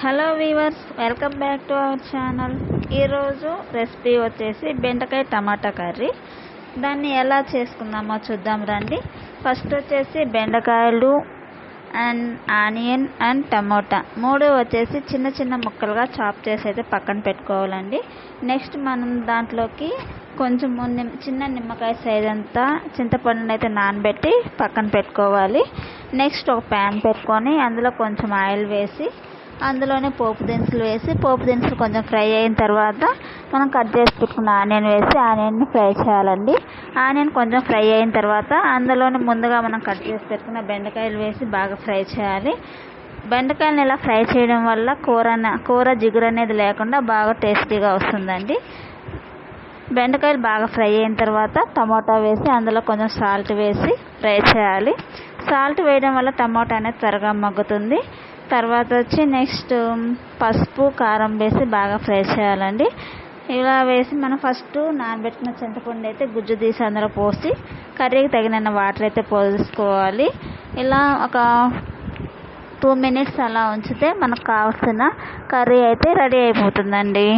Hello viewers welcome back to our channel. ఈరోజు recipe వచ్చేసి బెండకాయ టమాటా కర్రీ. దాన్ని ఎలా చేసుకుందామో చూద్దాం రండి. ఫస్ట్ వచ్చేసి బెండకాయలు అండ్ ఆనియన్ అండ్ టమోటా. మూడు వచ్చేసి చిన్న చిన్న ముక్కలుగా చాప్ చేసి అయితే పక్కన పెట్టుకోవాలండి. నెక్స్ట్ మనం దాంట్లోకి కొంచెం నిమ్ చిన్న నిమ్మకాయ సైజ్ అంతా చింతపండుని అయితే నానబెట్టి పక్కన పెట్టుకోవాలి. నెక్స్ట్ ఒక ప్యాన్ పెట్టుకొని అందులో కొంచెం ఆయిల్ వేసి అందులోనే పోపు దినుసులు వేసి పోపు దినుసులు కొంచెం ఫ్రై అయిన తర్వాత మనం కట్ చేసి పెట్టుకున్న ఆనియన్ వేసి ఆనియన్ని ఫ్రై చేయాలండి. ఆనియన్ కొంచెం ఫ్రై అయిన తర్వాత అందులోనే ముందుగా మనం కట్ చేసి పెట్టుకున్న బెండకాయలు వేసి బాగా ఫ్రై చేయాలి. బెండకాయలను ఇలా ఫ్రై చేయడం వల్ల కూర కూర జిగురు అనేది లేకుండా బాగా టేస్టీగా వస్తుందండి. బెండకాయలు బాగా ఫ్రై అయిన తర్వాత టమాటా వేసి అందులో కొంచెం సాల్ట్ వేసి ఫ్రై చేయాలి. సాల్ట్ వేయడం వల్ల టమాటా అనేది త్వరగా మగ్గుతుంది. తర్వాత వచ్చి నెక్స్ట్ పసుపు కారం వేసి బాగా ఫ్రై చేయాలండి. ఇలా వేసి మనం ఫస్ట్ నానబెట్టిన చింతపండు అయితే గుజ్జు తీసి అందులో పోసి కర్రీకి తగిన వాటర్ అయితే పోసుకోవాలి. ఇలా ఒక టూ మినిట్స్ అలా ఉంచితే మనకు కావాల్సిన కర్రీ అయితే రెడీ అయిపోతుందండి.